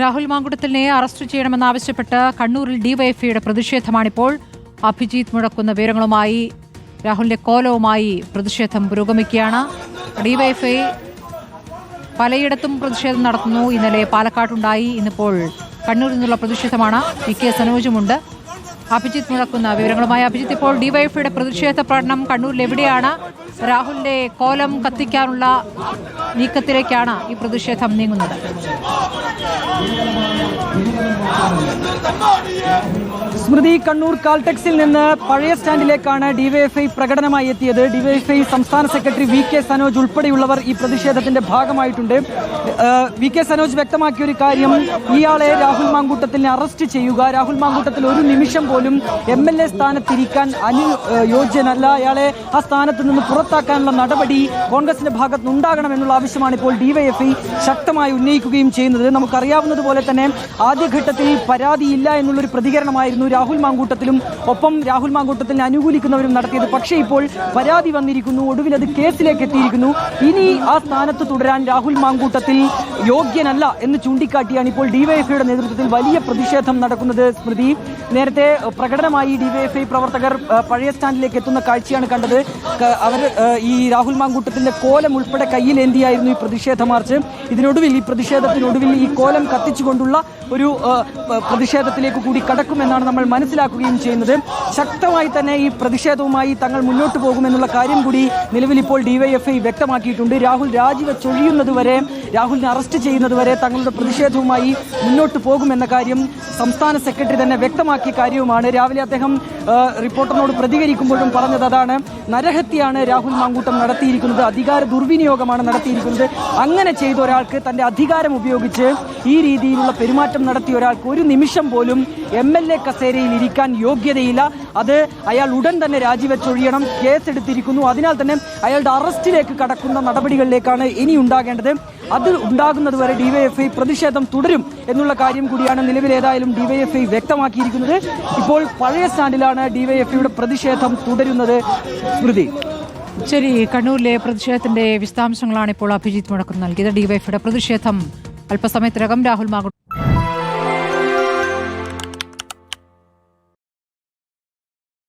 Rahul മാങ്കുടത്തിനെ arrest ചെയ്യണമെന്നാവശ്യപ്പെട്ട് കണ്ണൂരിൽ ഡിവൈഎഫ്ഐയുടെ പ്രതിഷേധമാണിപ്പോൾ. അഭിജിത്ത് മുഴക്കുന്ന വിവരങ്ങളുമായി രാഹുലിന്റെ കോലവുമായി പ്രതിഷേധം പുരോഗമിക്കുകയാണ്. ഡിവൈഎഫ്ഐ പലയിടത്തും പ്രതിഷേധം നടത്തുന്നു. ഇന്നലെ പാലക്കാട്ടുണ്ടായി. ഇന്നിപ്പോൾ കണ്ണൂരിൽ നിന്നുള്ള പ്രതിഷേധമാണ്. വി കെ സനോജുമുണ്ട്. അഭിജിത്ത് മുഴക്കുന്ന വിവരങ്ങളുമായി അഭിജിത്ത് ഇപ്പോൾ ഡിവൈഎഫ്ഐയുടെ പ്രതിഷേധ പ്രകടനം കണ്ണൂരിൽ എവിടെയാണ്? രാഹുലിന്റെ കോലം കത്തിക്കാനുള്ള നീക്കത്തിലേക്കാണ് ഈ പ്രതിഷേധം നീങ്ങുന്നത്. திருமணம் സ്മൃതി കണ്ണൂർ കാൽടെക്സിൽ നിന്ന് പഴയ സ്റ്റാൻഡിലേക്കാണ് ഡിവൈഎഫ്ഐ പ്രകടനമായി എത്തിയത്. ഡിവൈഎഫ്ഐ സംസ്ഥാന സെക്രട്ടറി വി കെ സനോജ് ഉൾപ്പെടെയുള്ളവർ ഈ പ്രതിഷേധത്തിന്റെ ഭാഗമായിട്ടുണ്ട്. വി കെ സനോജ് വ്യക്തമാക്കിയ ഒരു കാര്യം ഇയാളെ രാഹുൽ മാങ്കൂട്ടത്തിനെ അറസ്റ്റ് ചെയ്യുക. രാഹുൽ മാങ്കൂട്ടത്തിൽ ഒരു നിമിഷം പോലും എം എൽ എ സ്ഥാനത്തിരിക്കാൻ അനു യോഗ്യനല്ല അയാളെ ആ സ്ഥാനത്ത് നിന്ന് പുറത്താക്കാനുള്ള നടപടി കോൺഗ്രസിന്റെ ഭാഗത്ത് നിന്നുണ്ടാകണമെന്നുള്ള ആവശ്യമാണ് ഇപ്പോൾ ഡിവൈഎഫ്ഐ ശക്തമായി ഉന്നയിക്കുകയും ചെയ്യുന്നത്. നമുക്കറിയാവുന്നതുപോലെ തന്നെ ആദ്യഘട്ടത്തിൽ പരാതിയില്ല എന്നുള്ളൊരു പ്രതികരണമായിരുന്നു രാഹുൽ മാങ്കൂട്ടത്തിലും ഒപ്പം രാഹുൽ മാങ്കൂട്ടത്തിനെ അനുകൂലിക്കുന്നവരും നടത്തിയത് പക്ഷേ ഇപ്പോൾ പരാതി വന്നിരിക്കുന്നു. ഒടുവിൽ അത് കേസിലേക്ക് എത്തിയിരിക്കുന്നു. ഇനി ആ സ്ഥാനത്ത് തുടരാൻ രാഹുൽ മാങ്കൂട്ടത്തിൽ യോഗ്യനല്ല എന്ന് ചൂണ്ടിക്കാട്ടിയാണ് ഇപ്പോൾ ഡിവൈഎഫ്ഐയുടെ നേതൃത്വത്തിൽ വലിയ പ്രതിഷേധം നടക്കുന്നത് സ്മൃതി. നേരത്തെ പ്രകടനമായി ഡിവൈഎഫ്ഐ പ്രവർത്തകർ പഴയ സ്റ്റാൻഡിലേക്ക് എത്തുന്ന കാഴ്ചയാണ് കണ്ടത്. അവർ ഈ രാഹുൽ മാങ്കൂട്ടത്തിന്റെ കോലം ഉൾപ്പെടെ കയ്യിലേന്തിയായിരുന്നു ഈ പ്രതിഷേധ മാർച്ച്. ഇതിനൊടുവിൽ ഈ പ്രതിഷേധത്തിനൊടുവിൽ ഈ കോലം കത്തിച്ചുകൊണ്ടുള്ള ഒരു പ്രതിഷേധത്തിലേക്ക് കൂടി കടക്കുമെന്നാണ് നമ്മൾ മനസ്സിലാക്കുകയും ചെയ്യുന്നത്. ശക്തമായി തന്നെ ഈ പ്രതിഷേധവുമായി തങ്ങൾ മുന്നോട്ട് പോകുമെന്നുള്ള കാര്യം കൂടി നിലവിൽ ഇപ്പോൾ ഡിവൈഎഫ്ഐ വ്യക്തമാക്കിയിട്ടുണ്ട്. രാഹുൽ രാജിവെച്ചൊഴിയുന്നതുവരെ രാഹുലിനെ അറസ്റ്റ് ചെയ്യുന്നതുവരെ തങ്ങളുടെ പ്രതിഷേധവുമായി മുന്നോട്ട് പോകുമെന്ന കാര്യം സംസ്ഥാന സെക്രട്ടറി തന്നെ വ്യക്തമാക്കിയ കാര്യവുമാണ്. രാവിലെ അദ്ദേഹം റിപ്പോർട്ടറിനോട് പ്രതികരിക്കുമ്പോഴും പറഞ്ഞത് അതാണ് നരഹത്യയാണ് രാഹുൽ മാങ്കൂട്ടം നടത്തിയിരിക്കുന്നത്. അധികാര ദുർവിനിയോഗമാണ് നടത്തിയിരിക്കുന്നത്. അങ്ങനെ ചെയ്ത ഒരാൾക്ക് തന്റെ അധികാരം ഉപയോഗിച്ച് ഈ രീതിയിലുള്ള പെരുമാറ്റം നടത്തിയ ഒരാൾക്ക് ഒരു നിമിഷം പോലും എം എൽ എ കസേരയിൽ ഇരിക്കാൻ യോഗ്യതയില്ല. അത് അയാൾ ഉടൻ തന്നെ രാജിവെച്ചൊഴിയണം കേസെടുത്തിരിക്കുന്നു. അതിനാൽ തന്നെ അയാളുടെ അറസ്റ്റിലേക്ക് കടക്കുന്ന നടപടികളിലേക്കാണ് ഇനി ഉണ്ടാകേണ്ടത്. അത് ഉണ്ടാകുന്നത് വരെ ഡിവൈഎഫ്ഐ പ്രതിഷേധം തുടരും എന്നുള്ള കാര്യം കൂടിയാണ് നിലവിൽ ഏതായാലും ഡിവൈഎഫ്ഐ വ്യക്തമാക്കിയിരിക്കുന്നത്. ഇപ്പോൾ പഴയ സ്റ്റാൻഡിലാണ് ഡിവൈഎഫ്ഐയുടെ പ്രതിഷേധം തുടരുന്നത്. സ്മൃതി. ശരി കണ്ണൂരിലെ പ്രതിഷേധത്തിന്റെ വിശദാംശങ്ങളാണ് ഇപ്പോൾ അഭിജിത്ത് മുഴക്കം നൽകിയത്. ഡിവൈഎഫ്ഐയുടെ പ്രതിഷേധം അല്പസമയത്തിനകം രാഹുൽ മാങ്കുട്ടം